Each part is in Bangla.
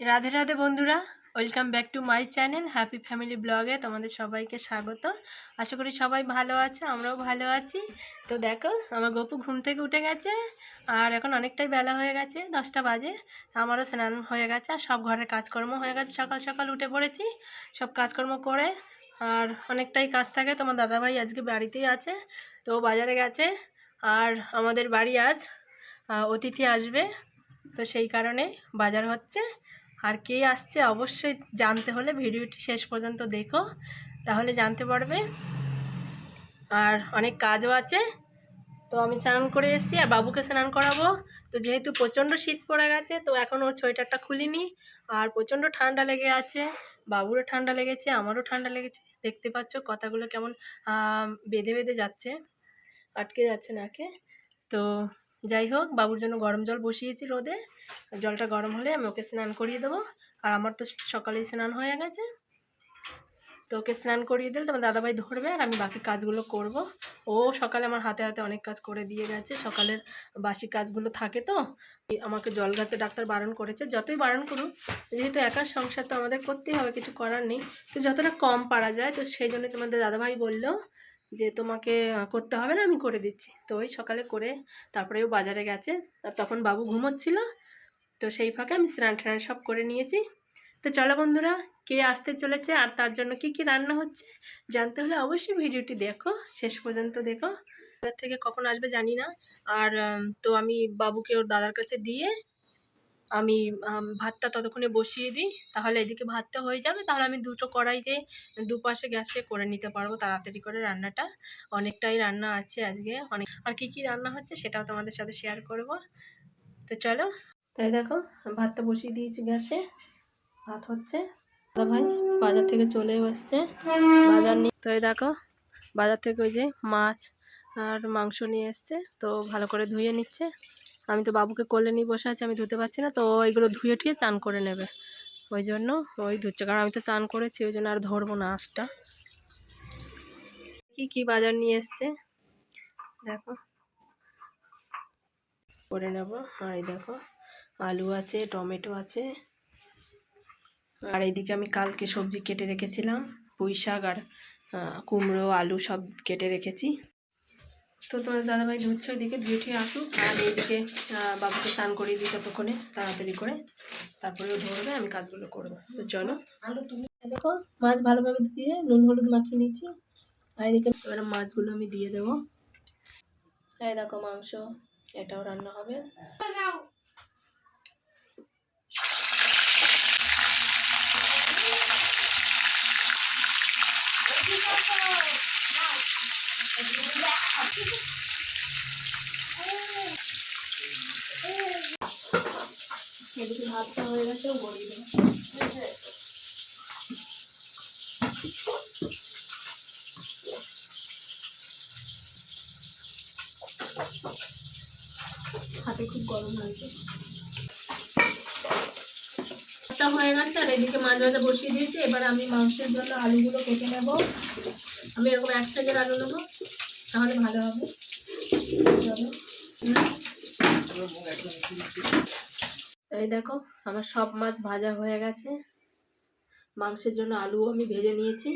রাধে রাধে বন্ধুরা welcome back to my channel happy family ব্লগে তোমাদের সবাইকে স্বাগত। আশা করি সবাই ভালো আছে, আমরাও ভালো আছি। তো দেখো, আমার গপু ঘুম থেকে উঠে গেছে, আর এখন অনেকটাই বেলা হয়ে গেছে, দশটা বাজে। আমারও স্নান হয়ে গেছে, আর সব ঘরের কাজকর্ম হয়ে গেছে, সকাল সকাল উঠে পড়েছি। সব কাজকর্ম করে, আর অনেকটাই কাজ থাকে। তোমার দাদাভাই আজকে বাড়িতেই আছে, তো বাজারে গেছে, আর আমাদের বাড়ি আজ অতিথি আসবে। তো সেই কারণে বাজার হচ্ছে আর কে আসছে অবশ্যই জানতে হলে ভিডিওটি শেষ পর্যন্ত দেখো, তাহলে জানতে পারবে। আর অনেক কাজও আছে, তো আমি স্নান করে এসেছি আর বাবুকে স্নান করাবো। তো যেহেতু প্রচণ্ড শীত পড়ে গেছে, তো এখন ওর সোয়েটারটা খুলিনি। আর প্রচণ্ড ঠান্ডা লেগে আছে, বাবুরও ঠান্ডা লেগেছে, আমারও ঠান্ডা লেগেছে। দেখতে পাচ্ছ কথাগুলো কেমন বেঁধে বেঁধে যাচ্ছে, আটকে যাচ্ছে নাকে। তো যাই হোক, বাবুর জন্য গরম জল বসিয়েছি রোদে। জলটা গরম হলে আমি ওকে স্নান করিয়ে দেবো। আর আমার তো সকালেই স্নান হয়ে গেছে। তো ওকে স্নান করিয়ে দিলে তোমার দাদাভাই ধরবে আর আমি বাকি কাজগুলো করব। ও সকালে আমার হাতে হাতে অনেক কাজ করে দিয়ে গেছে। সকালের বাসি কাজগুলো থাকে তো, আমাকে জল ঘাতে ডাক্তার বারণ করেছে। যতই বারণ করুক, যেহেতু একার সংসার তো আমাদের করতেই হবে, কিছু করার নেই। তো যতটা কম পারা যায়, তো সেই জন্য তোমাদের দাদাভাই বলল যে তোমাকে করতে হবে না, আমি করে দিচ্ছি। তো ওই সকালে করে তারপরে ও বাজারে গেছে। তখন বাবু ঘুমোচ্ছিল। তো সেই ফাঁকে আমি স্নান টান সব করে নিয়েছি। তো চলো বন্ধুরা, কে আসতে চলেছে আর তার জন্য কি কি রান্না হচ্ছে জানতে হলে অবশ্যই ভিডিওটি দেখো, শেষ পর্যন্ত দেখো। বাজার থেকে কখন আসবে জানি না। আর তো আমি বাবুকে ওর দাদার কাছে দিয়ে আমি ভাতটা ততক্ষণে বসিয়ে দিই। তাহলে এদিকে ভাতটা হয়ে যাবে, তাহলে আমি দুটো কড়াইতে দুপাশে গ্যাসে করে নিতে পারব তাড়াতাড়ি করে রান্নাটা। অনেকটাই রান্না আছে আজকে। অনেক, আর কী কী রান্না হচ্ছে সেটাও তোমাদের সাথে শেয়ার করব। তো চলো। তাই দেখো, ভাতটা বসিয়ে দিয়েছি গ্যাসে। ভাত হচ্ছে। দাদা ভাই বাজার থেকে চলে এসছে। বাজার নিয়ে তো দেখো, বাজার থেকে ওই যে মাছ আর মাংস নিয়ে এসছে, তো ভালো করে ধুয়ে নিচ্ছে। আমি তো বাবুকে কোলে নিয়ে বসে আছি, আমি ধুতে পারছি না, তো ও এইগুলো ধুয়ে টুয়ে চান করে নেবে। ওই জন্য ওই ধুচ্ছে, কারণ আমি তো চান করেছি, ওই জন্য আর ধরবো না আঁশটা কি কি বাজার নিয়ে এসছে? দেখো। করে নেব, আর দেখো। আলু আছে টমেটো আছে। আর এইদিকে আমি কালকে সবজি কেটে রেখেছিলাম পুঁই শাক আর কুমড়ো আলু সব কেটে রেখেছি। তো তোমার দাদাভাই ধুচ্ছে ওইদিকে ধুয়ে টুয়ে আসুক। আর এইদিকে বাবুকে স্নান করিয়ে দিই ততক্ষণে তাড়াতাড়ি করে। তারপরে ধরবে আমি কাজগুলো করব। তো চলো। আলু তুমি দেখো মাছ ভালোভাবে ধুয়ে নুন হলুদ মাখিয়ে নিচ্ছি। আর এদিকে এবারে মাছগুলো আমি দিয়ে দেবো। এই দেখো মাংস এটাও রান্না হবে। এদিকে ভাতটা হয়ে গেছে গড়িয়ে দেবো হাতে খুব গরম লাগছে। ভাতটা হয়ে গেছে, আর এদিকে মাছ ভাজা বসিয়ে দিয়েছি। এবার আমি মাংসের জন্য আলুগুলো কেটে নেব। আমি এরকম এক সাইজের আলু নেব, তাহলে ভালো হবে। এই দেখো, আমার সব মাছ ভাজা হয়ে গেছে। মাংসের জন্য আলুও আমি ভেজে নিয়েছি।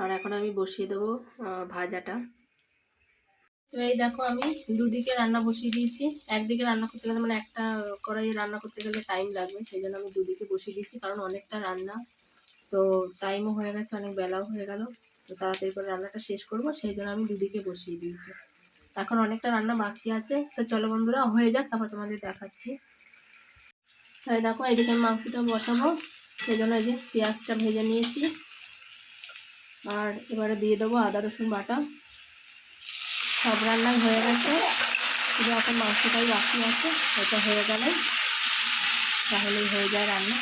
আর এখন আমি বসিয়ে দেবো ভাজাটা। তো এই দেখো আমি দুদিকে রান্না বসিয়ে দিয়েছি। একদিকে রান্না করতে গেলে মানে একটা কড়াইয়ে রান্না করতে গেলে টাইম লাগবে সেই জন্য আমি দুদিকে বসিয়ে দিয়েছি কারণ অনেকটা রান্না। তো টাইমও হয়ে গেছে, অনেক বেলাও হয়ে গেল। তো তাড়াতাড়ি করে রান্নাটা শেষ করব, সেই জন্য আমি দুদিকে বসিয়ে দিয়েছি। এখন অনেকটা রান্না বাকি আছে। তো চলো বন্ধুরা, হয়ে যাক, তারপর তোমাদের দেখাচ্ছি। তাই দেখো এইদিকে আমি মাংসটা বসাবো সেই জন্য এই যে পেঁয়াজটা ভেজে নিয়েছি। আর এবারে দিয়ে দেবো আদা রসুন বাটা। সব রান্নাই হয়ে গেছে। শুধু এখন মাংসটাই বাকি আছে ওটা হয়ে গেলে তাহলেই হয়ে যায় রান্না।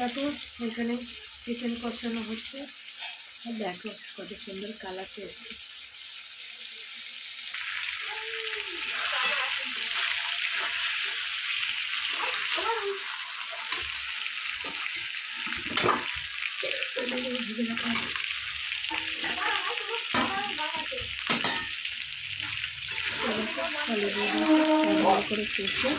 দেখো, এখানে চিকেন কষানো হচ্ছে। দেখো কত সুন্দর কালারটা এসছে ভেজে ভালো করে কষে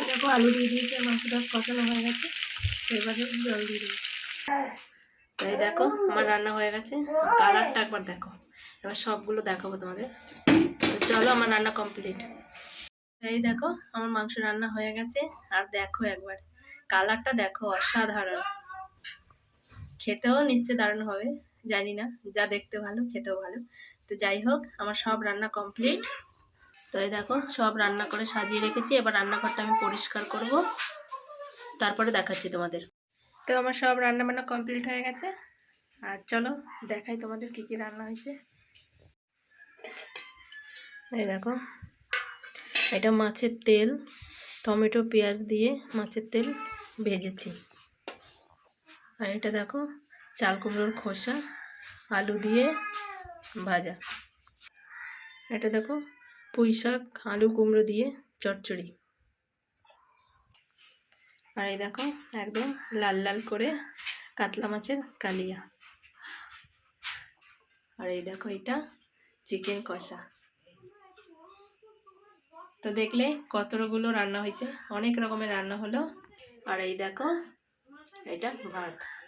দেখো আলু দিয়ে দিয়েছি মাংসটা কষানো হয়ে গেছে। এবারে জল দিয়ে দিয়েছি তাই দেখো, আমার রান্না হয়ে গেছে। কালারটা একবার দেখো। এবার সবগুলো দেখাবো তোমাদের। চলো, আমার রান্না কমপ্লিট। এই দেখো, আমার মাংস রান্না হয়ে গেছে। আর দেখো একবার, কালারটা দেখো অসাধারণ। খেতেও নিশ্চয় দারুণ হবে, জানি না। যা দেখতে ভালো, খেতেও ভালো। তো যাই হোক, আমার সব রান্না কমপ্লিট। তো এই দেখো সব রান্না করে সাজিয়ে রেখেছি। এবার রান্নাঘরটা আমি পরিষ্কার করব। তারপরে দেখাচ্ছি তোমাদের। তো আমার সব রান্না বান্না কমপ্লিট হয়ে গেছে। আর চলো দেখাই তোমাদের কি কি রান্না হয়েছে। এই দেখো এটা মাছের তেল টমেটো পেঁয়াজ দিয়ে মাছের তেল ভেজেছি। আর এটা দেখো চাল কুমড়োর খোসা আলু দিয়ে ভাজা। এটা দেখো পুঁই শাক আলু কুমড়ো দিয়ে চচ্চড়ি। আর এই দেখো, একদম লাল লাল করে কাতলা মাছের কালিয়া। আর এই দেখো, এটা চিকেন কষা। তো দেখলে কতগুলো রান্না হয়েছে, অনেক রকমের রান্না হলো। আর এই দেখো, এটা ভাত।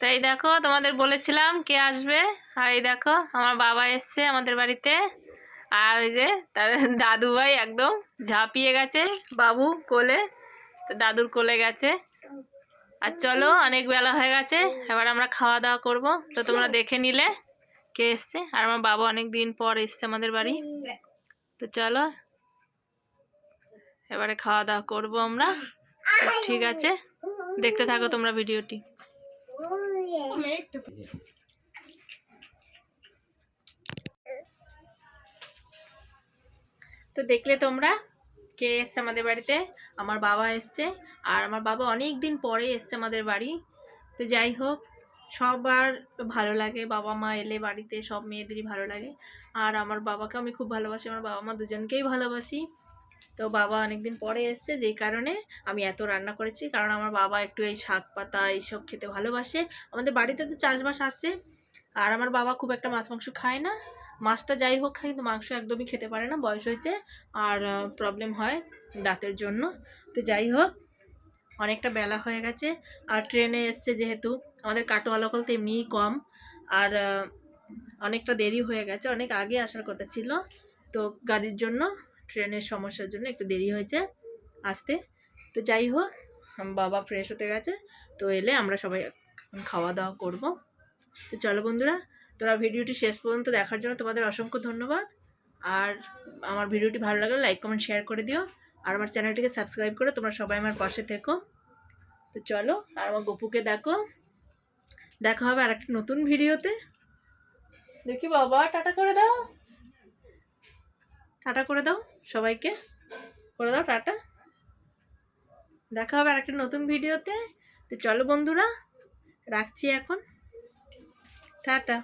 তো এই দেখো তোমাদের বলেছিলাম কে আসবে। আর এই দেখো আমার বাবা এসছে আমাদের বাড়িতে। আর এই যে তাদের দাদু ভাই একদম ঝাঁপিয়ে গেছে বাবু কোলে। দাদুর কোলে গেছে। আর চলো অনেক বেলা হয়ে গেছে, এবার আমরা খাওয়া দাওয়া করব। তো তোমরা দেখে নিলে কে এসছে। আর আমার বাবা অনেক দিন পর এসছে আমাদের বাড়ি। তো চলো এবারে খাওয়া দাওয়া করব আমরা। ঠিক আছে। দেখতে থাকো তোমরা ভিডিওটি। তো দেখলে তোমরা কে এসছে আমাদের বাড়িতে? আমার বাবা এসছে। আর আমার বাবা অনেক দিন পরে এসছে আমাদের বাড়ি। তো যাই হোক, সবার ভালো লাগে। বাবা মা এলে বাড়িতে সব মেয়েদেরই ভালো লাগে। আর আমার বাবাকে আমি খুব ভালোবাসি। আমার বাবা মা দুজনকেই ভালোবাসি। তো বাবা অনেকদিন পরে এসছে, যেই কারণে আমি এত রান্না করেছি। কারণ আমার বাবা একটু এই শাক পাতা এইসব খেতে ভালোবাসে। আমাদের বাড়িতে তো চাষবাস আসে আর আমার বাবা খুব একটা মাছ মাংস খায় না। মাছটা যাই হোক খায় কিন্তু মাংস একদমই খেতে পারে না, বয়স হয়েছে, আর প্রবলেম হয় দাঁতের জন্য। তো যাই হোক, অনেকটা বেলা হয়ে গেছে, আর ট্রেনে এসছে যেহেতু। আমাদের কাটোয়ালা তো এমনিই কম, আর অনেকটা দেরি হয়ে গেছে, অনেক আগে আসার কথা ছিল। তো গাড়ির জন্য ট্রেনের সমস্যার জন্য একটু দেরি হয়েছে আসতে। তো যাই হোক বাবা ফ্রেশ হতে গেছে, তো এলে আমরা সবাই খাওয়া দাওয়া করব। তো চলো বন্ধুরা, তোরা ভিডিওটি শেষ পর্যন্ত দেখার জন্য তোমাদের অসংখ্য ধন্যবাদ। আর আমার ভিডিওটি ভালো লাগলে লাইক, কমেন্ট শেয়ার করে দিও। আর আমার চ্যানেলটিকে সাবস্ক্রাইব করে তোমরা সবাই আমার পাশে থেকো। তো চলো, আর আমার গপুকে দেখো। দেখা হবে আর একটা নতুন ভিডিওতে। দেখি বাবা, টাটা করে দাও। টাটা করে দাও। সবাইকে করে দাও, টাটা। দেখা হবে আর একটা নতুন ভিডিওতে। তো চলো বন্ধুরা, রাখছি এখন। টাটা।